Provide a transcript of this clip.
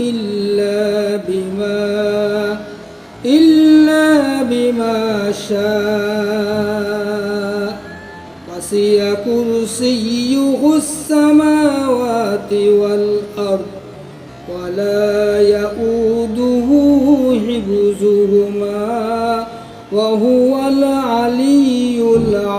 إلا بما إلا بما شاء. وسع كرسيه السماوات والأرض ولا يؤوده حفظهما وهو العلي العظيم.